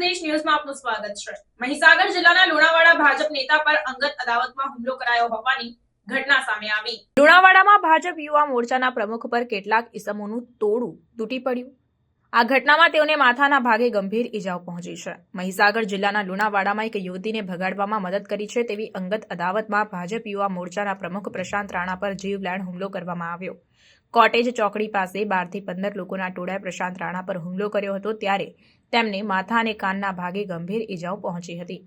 સંદેશ ન્યૂઝમાં આપનું સ્વાગત છે. મહીસાગર જિલ્લાના લુણાવાડા ભાજપ નેતા પર અંગત અદાવતમાં હુમલો કરાયો હોવાની લુણાવાડામાં ભાજપ યુવા મોરચાના પ્રમુખ પર કેટલાક ઇસમોનું તોડું તૂટી પડ્યું. આ ઘટનામાં તેઓને માથાના ભાગે ગંભીર ઈજાઓ પહોંચી છે. મહીસાગર જિલ્લાના લુણાવાડામાં એક યુવતીને ભગાડવામાં મદદ કરી છે તેવી અંગત અદાવતમાં ભાજપ યુવા મોરચાના પ્રમુખ પ્રશાંત રાણા પર જીવલેણ હુમલો કરવામાં આવ્યો. કોટેજ ચોકડી પાસે બારથી પંદર લોકોના ટોળાએ પ્રશાંત રાણા પર હુમલો કર્યો હતો ત્યારે તેમને માથા અને કાનના ભાગે ગંભીર ઈજાઓ પહોંચી હતી.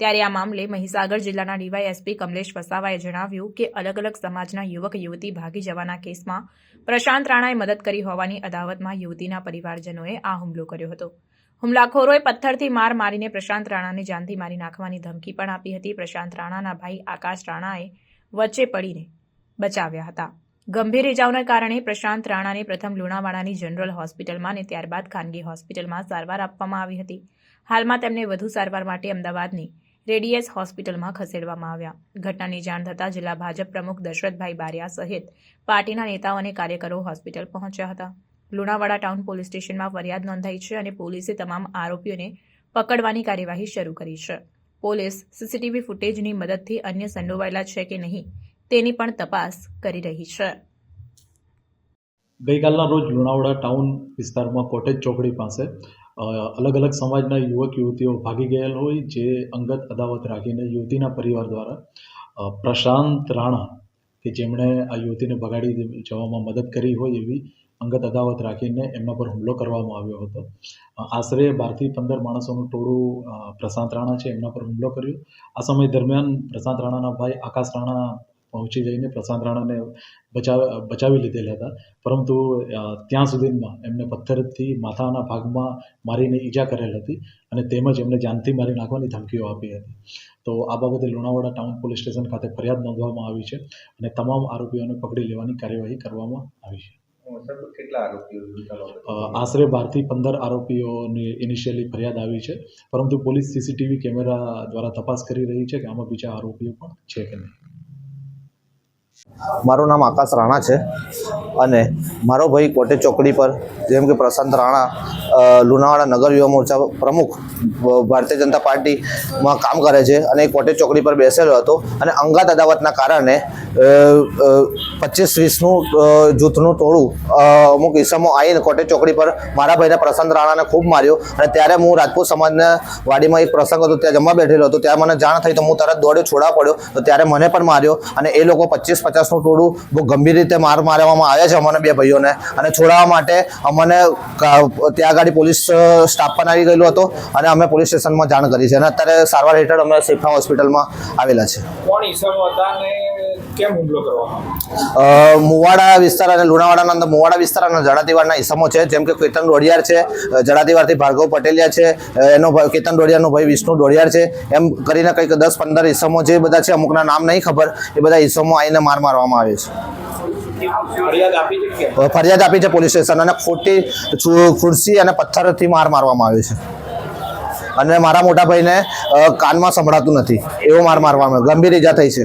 ત્યારે આ મામલે મહીસાગર જિલ્લાના ડીવાયએસપી કમલેશ વસાવાએ જણાવ્યું કે અલગ અલગ સમાજના યુવક યુવતી ભાગી જવાના કેસમાં પ્રશાંત રાણાએ મદદ કરી હોવાની અદાવતમાં યુવતીના પરિવારજનોએ આ હુમલો કર્યો હતો. હુમલાખોરોએ પથ્થરથી માર મારીને પ્રશાંત રાણાને જાનથી મારી નાખવાની ધમકી પણ આપી હતી. પ્રશાંત રાણાના ભાઈ આકાશ રાણાએ વચ્ચે પડીને બચાવ્યા હતા. ગંભીર ઇજાઓના કારણે પ્રશાંત રાણાને પ્રથમ લુણાવાડાની જનરલ હોસ્પિટલમાં અને ત્યારબાદ ખાનગી હોસ્પિટલમાં સારવાર આપવામાં આવી હતી. હાલમાં તેમને વધુ સારવાર માટે અમદાવાદની રેડિયસ હોસ્પિટલમાં ખસેડવામાં આવ્યા. ઘટનાની જાણ થતાં જિલ્લા ભાજપ પ્રમુખ દશરથભાઈ બારિયા સહિત પાર્ટીના નેતાઓ અને કાર્યકરો હોસ્પિટલ પહોંચ્યા હતા. લુણાવાડા ટાઉન પોલીસ સ્ટેશનમાં ફરિયાદ નોંધાઈ છે અને પોલીસે તમામ આરોપીઓને પકડવાની કાર્યવાહી શરૂ કરી છે. પોલીસ સીસીટીવી ફૂટેજની મદદથી અન્ય સંડોવાયેલા છે કે નહીં તેની પણ તપાસ કરી રહી છે. ગઈકાલના રોજ લુણાવાડા ટાઉન વિસ્તારમાં કોટેજ ચોકડી પાસે અલગ અલગ સમાજના યુવક, યુવતીઓ ભાગી ગયેલ હોય જે અંગત અદાવત રાખીને યુવતીના પરિવાર દ્વારા પ્રશાંત રાણા કે જેમણે આ યુવતીને ભગાડી જવામાં મદદ કરી હોય એવી અંગત અદાવત રાખીને એમના પર હુમલો કરવામાં આવ્યો હતો. આશરે બારથી પંદર માણસોનું ટોળું પ્રશાંત રાણા છે એમના પર હુમલો કર્યો. આ સમય દરમિયાન પ્રશાંત રાણાના ભાઈ આકાશ રાણા પહોંચી જઈને પ્રશાંત રાણાને બચાવ, બચાવી લીધેલા હતા. પરંતુ ત્યાં સુધીમાં એમને પથ્થરથી માથાના ભાગમાં મારીને ઈજા કરેલ હતી અને તેમજ એમને જાનથી મારી નાખવાની ધમકીઓ આપી હતી. તો આ બાબતે લુણાવાડા ટાઉન પોલીસ સ્ટેશન ખાતે ફરિયાદ નોંધવામાં આવી છે અને તમામ આરોપીઓને પકડી લેવાની કાર્યવાહી કરવામાં આવી છે. આશરે બારથી પંદર આરોપીઓની ઇનિશિયલી ફરિયાદ આવી છે. પરંતુ પોલીસ સીસીટીવી કેમેરા દ્વારા તપાસ કરી રહી છે કે આમાં બીજા આરોપીઓ પણ છે કે નહીં. મારું નામ આકાશ રાણા છે અને મારો ભાઈ કોટેજ ચોકડી પર, જેમ કે પ્રશાંત રાણા લુણાવાડા નગર યુવા મોરચા પ્રમુખ ભારતીય જનતા પાર્ટીમાં કામ કરે છે અને એ કોટેજ ચોકડી પર બેસેલો હતો અને અંગાત અદાવતના કારણે પચીસ વીસનું જૂથનું ટોળું અમુક ઈસમો આવીને કોટેજ ચોકડી પર મારા ભાઈને પ્રશાંત રાણાને ખૂબ માર્યો અને ત્યારે હું રાજપૂત સમાજના વાડીમાં એક પ્રસંગ હતો, ત્યાં જમવા બેઠેલો હતો ત્યારે મને જાણ થઈ તો હું તરત દોડ્યો, છોડા પડ્યો, તો ત્યારે મને પણ માર્યો અને એ લોકો પચીસ પચાસનું ટોળું બહુ ગંભીર રીતે માર મારવામાં આવ્યા છે અમને બે ભાઈઓને. અને છોડાવવા માટે અમને ત્યાં આગળ પોલીસ સ્ટાફ પણ આવી ગયેલો હતો અને અમે પોલીસ સ્ટેશનમાં જાણ કરી છે. અને અત્યારે સારવાર હેઠળ અમે સેફા હોસ્પિટલમાં આવેલા છે. કોણ ઈસમો હતા કેમ હુમલો કરવામાં મુવાડા વિસ્તાર અને લુણાવાડાના અંદર મુવાડા વિસ્તાર અને જડાતીવાડના ઈસમો છે જેમ કે કેતન ડોડિયાર છે જડાતીવાડથી ભાર્ગવ પટેલિયા છે એનો ભાઈ કેતન ડોડિયારનો ભાઈ વિષ્ણુ ડોડિયાર છે એમ કરીને કંઈક દસ પંદર ઈસમો જે બધા છે અમુકના નામ નહીં ખબર એ બધા ઈસમો આવીને માર મારવામાં આવે છે. ફરિયાદ આપી છે પોલીસ સ્ટેશન અને ખોટી ખુરશી અને પથ્થરથી માર મારવામાં આવે છે. અને મારા મોટા ભાઈને કાનમાં સંભળાતું નથી એવો માર મારવામાં ગંભીર ઈજા થઈ છે.